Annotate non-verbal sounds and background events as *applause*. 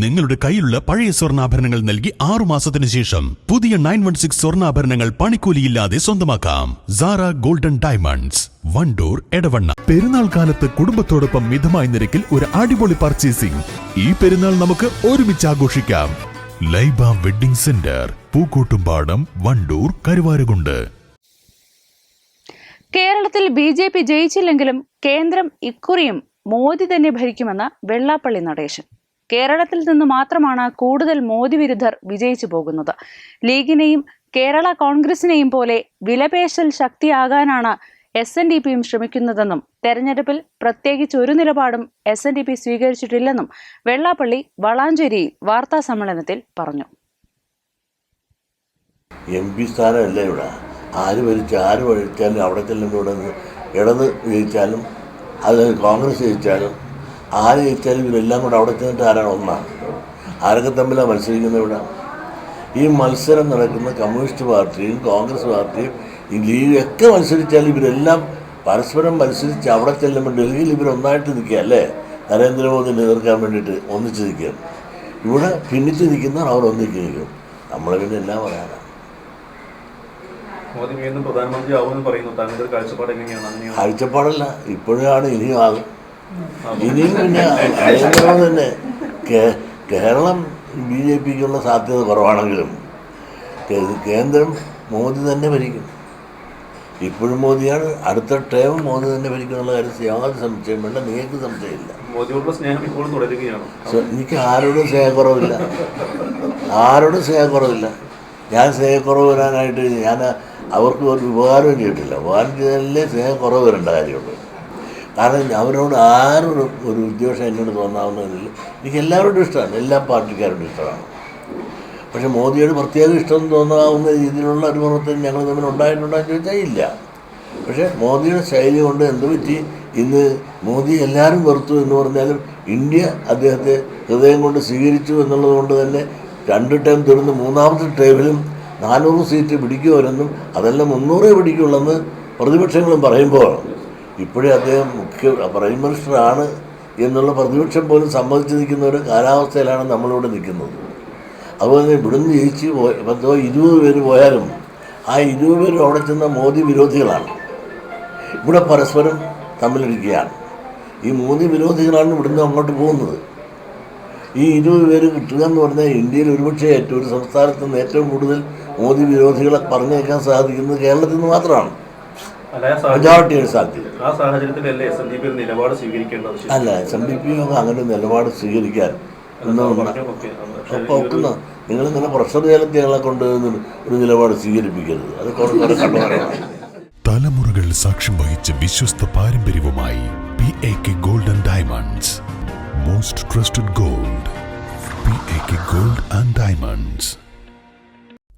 നിങ്ങളുടെ കയ്യിലുള്ള പഴയ സ്വർണാഭരണങ്ങൾ നൽകി ആറു മാസത്തിന് ശേഷം പുതിയ നയൻ വൺ സിക്സ് സ്വർണാഭരണങ്ങൾ പണിക്കൂലിയില്ലാതെ സ്വന്തമാക്കാം. Sara golden diamonds Wandoor Edavanna. പെരുന്നാൾ കാലത്ത് കുടുംബത്തോടൊപ്പം മിതമായ നിരക്കിൽ ഒരു അടിപൊളി പർച്ചേസിംഗ് ഈ പെരുന്നാൾ നമുക്ക് ഒരുമിച്ച് ആഘോഷിക്കാം. Laiba wedding centre Pookkottumpadam Wandoor Karuvarakundu. കേരളത്തിൽ ബി ജെ പി ജയിച്ചില്ലെങ്കിലും കേന്ദ്രം ഇക്കുറിയും മോദി തന്നെ ഭരിക്കുമെന്ന് വെള്ളാപ്പള്ളി നടേശൻ. കേരളത്തിൽ നിന്ന് മാത്രമാണ് കൂടുതൽ മോദി വിരുദ്ധർ വിജയിച്ചു പോകുന്നത്. ലീഗിനെയും കേരള കോൺഗ്രസിനെയും പോലെ വിലപേശൽ ശക്തിയാകാനാണ് എസ് എൻ ഡി പിയും ശ്രമിക്കുന്നതെന്നും തെരഞ്ഞെടുപ്പിൽ പ്രത്യേകിച്ച് ഒരു നിലപാടും എസ് എൻ ഡി പി സ്വീകരിച്ചിട്ടില്ലെന്നും വെള്ളാപ്പള്ളി വളാഞ്ചേരിയിൽ വാർത്താ സമ്മേളനത്തിൽ പറഞ്ഞു. എം പി സ്ഥാനമല്ല ഇവിടെ. ആര് ഭരിച്ച ആര് ഭരിച്ചാലും അവിടെ ചെല്ലുമ്പോൾ ഇടത് ജയിച്ചാലും അത് കോൺഗ്രസ് ജയിച്ചാലും ആര് ജയിച്ചാലും ഇവരെല്ലാം കൂടെ അവിടെ ചെന്നിട്ട് ആരാണ് ഒന്നാണ് ആരൊക്കെ തമ്മിലാണ് മത്സരിക്കുന്നത് ഇവിടെ? ഈ മത്സരം നടക്കുന്ന കമ്മ്യൂണിസ്റ്റ് പാർട്ടിയും കോൺഗ്രസ് പാർട്ടിയും ഈ ലീഗ് ഒക്കെ മത്സരിച്ചാലും ഇവരെല്ലാം പരസ്പരം മത്സരിച്ച് അവിടെ ചെല്ലുമ്പോൾ ഡൽഹിയിൽ ഇവരൊന്നായിട്ട് നിൽക്കുക അല്ലേ? നരേന്ദ്രമോദി എതിർക്കാൻ വേണ്ടിയിട്ട് ഒന്നിച്ച് നിൽക്കുക. ഇവിടെ ഭിന്നിച്ച് നിൽക്കുന്നവർ അവർ ഒന്നിച്ച് നിൽക്കും. നമ്മളെ പിന്നെ എല്ലാം പറയാനാണ് മോദി വീണ്ടും പ്രധാനമന്ത്രി ആവുമെന്ന് പറയുന്നു. താങ്കളുടെ കാഴ്ചപ്പാട് എങ്ങനെയാണ്? അങ്ങനെയാണ്? കാഴ്ചപ്പാടല്ല ഇപ്പോഴാണ് ഇനിയും ആകും. ഇനിയും പിന്നെ അതേപോലെ തന്നെ കേരളം ബി ജെ പിക്കുള്ള സാധ്യത കുറവാണെങ്കിലും കേന്ദ്രം മോദി തന്നെ ഭരിക്കും. ഇപ്പോഴും മോദിയാണ് അടുത്ത ടേം മോദി തന്നെ ഭരിക്കുന്നുള്ള കാര്യത്തിൽ യാതൊരു സംശയം വേണ്ട നിങ്ങൾക്ക് സംശയമില്ല. മോദിയോടുള്ള സ്നേഹം ഇപ്പോഴും തുടരുകയാണ്. എനിക്ക് ആരോടും സ്നേഹക്കുറവില്ല. ആരോടും സ്നേഹക്കുറവില്ല. ഞാൻ സ്നേഹക്കുറവ് വരാനായിട്ട് ഞാൻ അവർക്ക് ഒരു ഉപകാരവും ചെയ്തിട്ടില്ല. ഉപകാരം ചെയ്താലേ സ്നേഹക്കുറവ് വരേണ്ട കാര്യമുള്ളൂ. കാരണം അവരോട് ആരോടും ഒരു ഉദ്ദേശം എന്നോട് തോന്നാവുന്നതിൽ എനിക്ക് എല്ലാവരോടും ഇഷ്ടമാണ്. എല്ലാ പാർട്ടിക്കാരോടും ഇഷ്ടമാണ്. പക്ഷെ മോദിയോട് പ്രത്യേക ഇഷ്ടം തോന്നാവുന്ന രീതിയിലുള്ള ഒരു പ്രവർത്തനം ഞങ്ങൾ തമ്മിൽ ഉണ്ടായിട്ടുണ്ടോ എന്ന് ചോദിച്ചാൽ ഇല്ല. പക്ഷേ മോദിയുടെ ശൈലി കൊണ്ട് എന്ത് പറ്റി? ഇന്ന് മോദി എല്ലാവരും വെറുത്തു എന്ന് പറഞ്ഞാലും ഇന്ത്യ അദ്ദേഹത്തെ ഹൃദയം കൊണ്ട് സ്വീകരിച്ചു എന്നുള്ളത് കൊണ്ട് തന്നെ രണ്ട് ടൈം തീർന്ന് മൂന്നാമത്തെ ടൈമിലും നാനൂറ് സീറ്റ് പിടിക്കുമല്ലെന്നും അതെല്ലാം മുന്നൂറേ പിടിക്കുള്ളെന്ന് പ്രതിപക്ഷങ്ങളും പറയുമ്പോൾ ഇപ്പോഴേ അദ്ദേഹം മുഖ്യ പ്രൈം മിനിസ്റ്ററാണ് എന്നുള്ള പ്രതിപക്ഷം പോലും സമ്മതിച്ചു നിൽക്കുന്ന ഒരു കാലാവസ്ഥയിലാണ് നമ്മളിവിടെ നിൽക്കുന്നത്. അതുപോലെ തന്നെ ഇവിടുന്ന് ജയിച്ച് പോയ പത്തോ ഇരുപത് പേര് പോയാലും ആ ഇരുപത് പേരും അവിടെ ചെന്ന മോദി വിരോധികളാണ്. ഇവിടെ പരസ്പരം തമ്മിലിരിക്കുകയാണ്. ഈ മോദി വിരോധികളാണ് ഇവിടുന്ന് അങ്ങോട്ട് പോകുന്നത്. ഈ ഇരുപത് പേര് കിട്ടുക എന്ന് പറഞ്ഞാൽ ഇന്ത്യയിൽ ഒരുപക്ഷെ ഏറ്റവും ഒരു സംസ്ഥാനത്ത് നിന്ന് ഏറ്റവും കൂടുതൽ മോദി വിരോധികളെ പറഞ്ഞേക്കാൻ സാധിക്കുന്നത് കേരളത്തിൽ നിന്ന് മാത്രമാണ്. അല്ല ആ സാഹചര്യം- മെജോറിറ്റിയുടെ സാധ്യത. ആ സാഹചര്യത്തിലല്ലേ എസ് എൻ ഡി പി ഒരു നിലപാട് സ്വീകരിക്കേണ്ടത്? അല്ല എസ് എൻ ഡി പി ഒക്കെ അങ്ങനെ നിലപാട് സ്വീകരിക്കാൻ ഒക്കുന്ന നിങ്ങൾ ഇങ്ങനെ പ്രഷർ ചേലത്തി ഞങ്ങളെ കൊണ്ട് ഒരു നിലപാട് സ്വീകരിപ്പിക്കരുത്. അത് കുറച്ചുകൂടെ കണ്ടുപറയണം *laughs* തലമുറകൾ സാക്ഷ്യം വഹിച്ച വിശ്വസ്ത പാരമ്പര്യവുമായി P A K golden diamonds most trusted gold P A K gold and diamonds